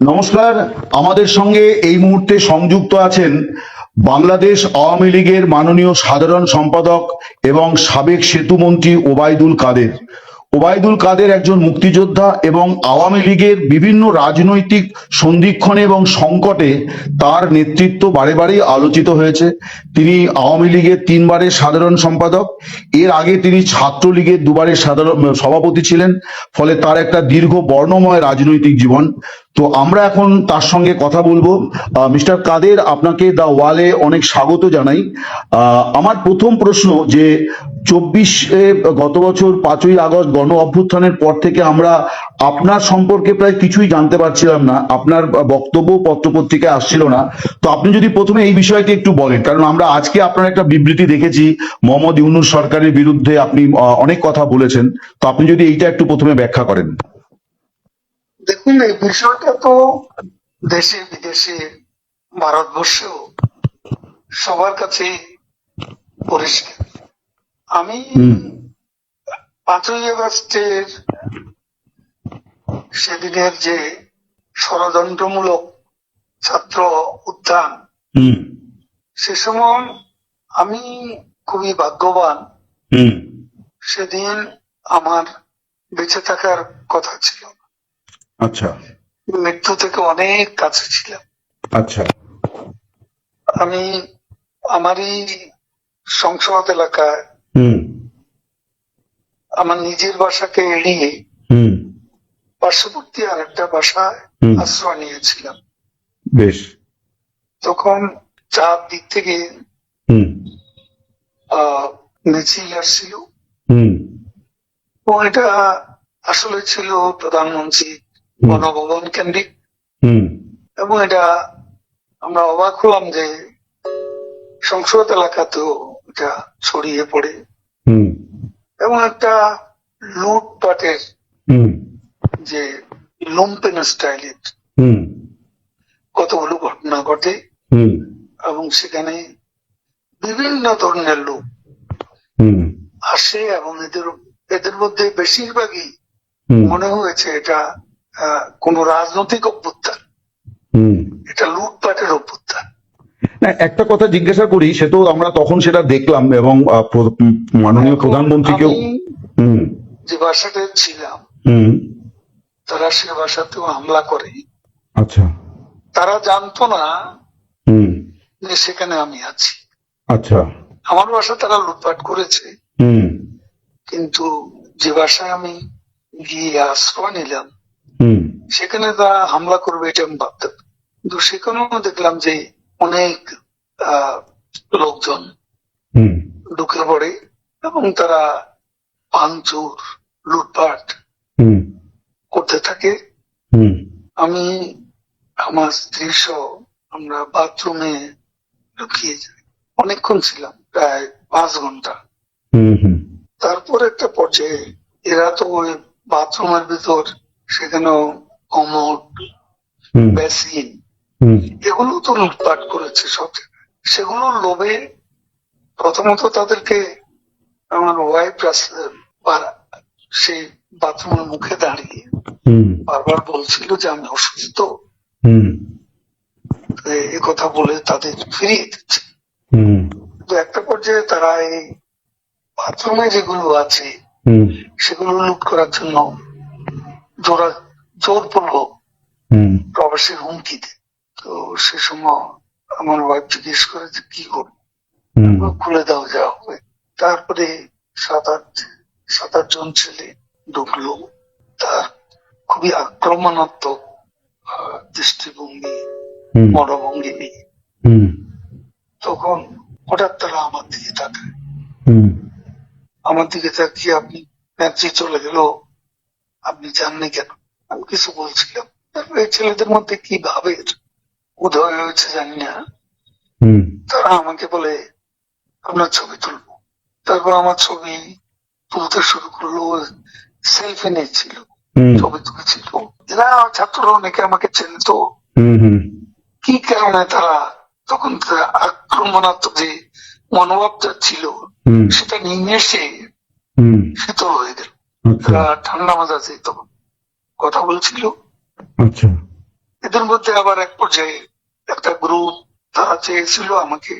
নমস্কার, আমাদের সঙ্গে এই মুহূর্তে সংযুক্ত আছেন বাংলাদেশ আওয়ামী লীগের মাননীয় সাধারণ সম্পাদক এবং সাবেক সেতুমন্ত্রী ওবায়দুল কাদের। ওবায়দুল কাদের একজন মুক্তিযোদ্ধা এবং আওয়ামী লীগের বিভিন্ন রাজনৈতিক সন্ধিক্ষণে এবং সংকটে তার নেতৃত্ব বারে বারেই আলোচিত হয়েছে। তিনি আওয়ামী লীগের তিনবারের সাধারণ সম্পাদক। এর আগে তিনি ছাত্রলীগের দুবারের সাধারণ, সভাপতি ছিলেন। ফলে তার একটা দীর্ঘ বর্ণময় রাজনৈতিক জীবন। তো আমরা এখন তার সঙ্গে কথা বলব। মিস্টার কাদের, আপনাকে দা ওয়ালে অনেক স্বাগত জানাই। আমার প্রথম প্রশ্ন যে, চব্বিশে গত বছর পাঁচই আগস্ট গণ অভ্যুত্থানের পর থেকে আমরা আপনার সম্পর্কে প্রায় কিছুই জানতে পারছিলাম না, আপনার বক্তব্য পত্রপত্রিকায় আসছিল না। তো আপনি যদি প্রথমে এই বিষয়টি একটু বলেন, কারণ আমরা আজকে আপনার একটা বিবৃতি দেখেছি, মোহাম্মদ ইউনুস সরকারের বিরুদ্ধে আপনি অনেক কথা বলেছেন। তো আপনি যদি এইটা একটু প্রথমে ব্যাখ্যা করেন। দেখুন এই বিষয়টা তো দেশে বিদেশে ভারতবর্ষেও সবার কাছে পরিষ্কার। আমি পাঁচই আগস্টের সেদিনের যে ষড়যন্ত্রমূলক ছাত্র উত্থান হুম। সে সময় আমি খুবই ভাগ্যবান। হুম। সেদিন আমার বেঁচে থাকার কথা ছিল না। আচ্ছা। মৃত্যু থেকে অনেক কাছে ছিলাম। আচ্ছা। আমি আমারই সংসদ এলাকায় আমার নিজের বাসাকে এড়িয়ে পার্শ্ববর্তী আর একটা বাসায় আশ্রয় নিয়েছিলাম। বেশ। তখন চার দিক থেকে মিছিল আসছিল। এটা আসলে ছিল প্রধানমন্ত্রী। গণভবন কেন্দ্রিক। এবং এটা আমরা অবাক হলাম যে সংসদ এলাকাতেও এটা ছড়িয়ে পড়ে। এবং একটা লুটপাটের যে লুম্পেন স্টাইলের হুম। কতগুলো ঘটনা ঘটে। হুম। এবং সেখানে বিভিন্ন ধরনের লোক হুম। আসে এবং এদের এদের মধ্যে বেশিরভাগই মনে হয়েছে এটা কোনো রাজনৈতিক অভ্যুত্থান। হুম। এটা লুটপাটের অভ্যুত্থান। না একটা কথা জিজ্ঞাসা করি সে তো আমরা তখন সেটা দেখলাম এবং মাননীয় প্রধানমন্ত্রীকেও যে বাসাতে ছিলাম তারা সে বাসাতেও হামলা করে। আচ্ছা। তারা জানতো না হুম। যে সেখানে আমি আছি। আচ্ছা। আমার বাসা তারা লুটপাট করেছে। হুম। কিন্তু যে বাসায় আমি গিয়ে আশ্রয় নিলাম সেখানে তারা হামলা করবে এটা আমি ভাবতাম। কিন্তু সেখানেও দেখলাম যে অনেক লোকজন ঢুকে পড়ে এবং তারা ভাঙচুর লুটপাট করতে থাকে। আমি আমার স্ত্রী সহ আমরা বাথরুমে লুকিয়ে যাই। অনেকক্ষণ ছিলাম প্রায় পাঁচ ঘণ্টা। তারপর একটা পর্যায়ে এরা তো ওই বাথরুমের ভিতর সেখানেও কমোড বেসিন এগুলো তো লুটপাট করেছে সব। সেগুলো লোভে প্রথমত তাদেরকে আমার ওয়াইফ সেই বাথরুমের মুখে দাঁড়িয়ে বারবার বলছিল যে আমি অসুস্থ। এ কথা বলে তাদের ফিরিয়ে দিচ্ছে। হুম। তো একটা পর্যায়ে তারা এই বাথরুমে যেগুলো আছে সেগুলো লুট করার জন্য জোরা জোরপূর্বক প্রবাসের হুমকিতে। তো সে সময় আমার ওয়াইফ জিজ্ঞেস করে যে কি করব? খুলে দাও যা হবে। তারপরে সাত আট সাত আট জন ছেলে ঢুকলো। তার খুবই আক্রমণাত্মক দৃষ্টিভঙ্গি মনোভঙ্গি নিয়ে। হুম। তখন হঠাৎ তারা আমার দিকে তাকায়। আমার দিকে তাকিয়ে আপনি নেত্রী চলে গেল। আপনি জাননি কেন? আমি কিছু বলছিলাম। তারপরে ছেলেদের মধ্যে কি ভাবের উদয় হয়েছে জানি না। তারা আমাকে বলে আপনার ছবি তুলবো। তারপর আমার ছবি তুলতে শুরু করল সেলফি নিচ্ছিল হুম। ছবি তুলেছিল। এরা ছাত্ররা অনেকে আমাকে চেনত কি কারণে তারা তখন তারা আক্রমণাত্মক যে মনোভাবটা ছিল সেটা নিমেষে হুম। শীতল হয়ে গেল। আচ্ছা। তারা ঠান্ডা মাজাতে তখন। কথা বলছিল। আচ্ছা। এদের মধ্যে আবার এক পর্যায়ে একটা গ্রুপ তারা চেয়েছিল আমাকে